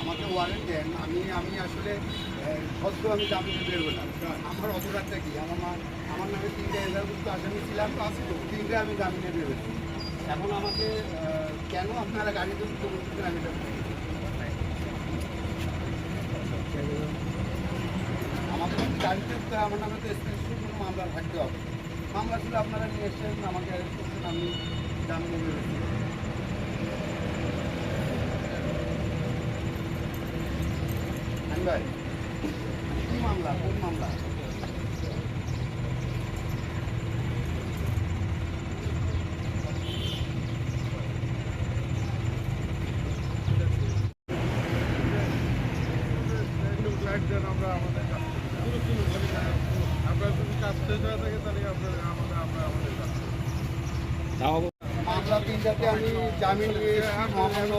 আমাকে ওয়ারেন্ট দেন। আমি আমি আসলে সত্য আমি জামিনে বেরোবো না আমার অপরাধটা কি? আমার আমার নামে তিনটে তো আসামি ছিলাম তো আসলে তিনটে আমি জামিনে বেরোচ্ছি এখন আমাকে কেন আপনারা গাড়ি গাড়িতে করছেন আমি আমাকে গাড়িতে, আমার নামে তো স্পেশাল কোনো মামলা থাকতে হবে মামলা ছিল আপনারা নিয়ে এসছেন, আমাকে আমি জামিনে বের হয়েছি ভাই মামলা? কোন মামলা? আমরা আমাদের যদি কাজ শেষ হয়ে আমি জামিন নিয়ে মহামান্য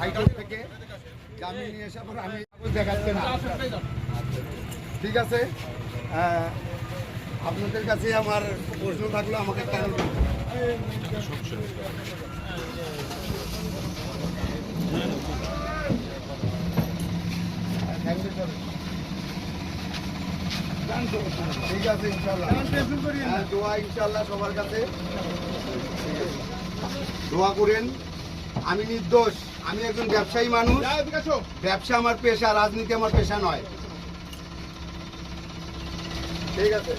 হাইকোর্ট থেকে। জামিন নিয়ে এসে পর আমি দেখাচ্ছে না। ঠিক আছে? আপনাদের কাছে আমার প্রশ্ন থাকল, আমাকে কেন ঠিক আছে। ইনশাল্লাহ দোয়া ইনশাল্লাহ সবার কাছে দোয়া করেন আমি নির্দোষ আমি একজন ব্যবসায়ী মানুষ ব্যবসা আমার পেশা রাজনীতি আমার পেশা নয় ঠিক আছে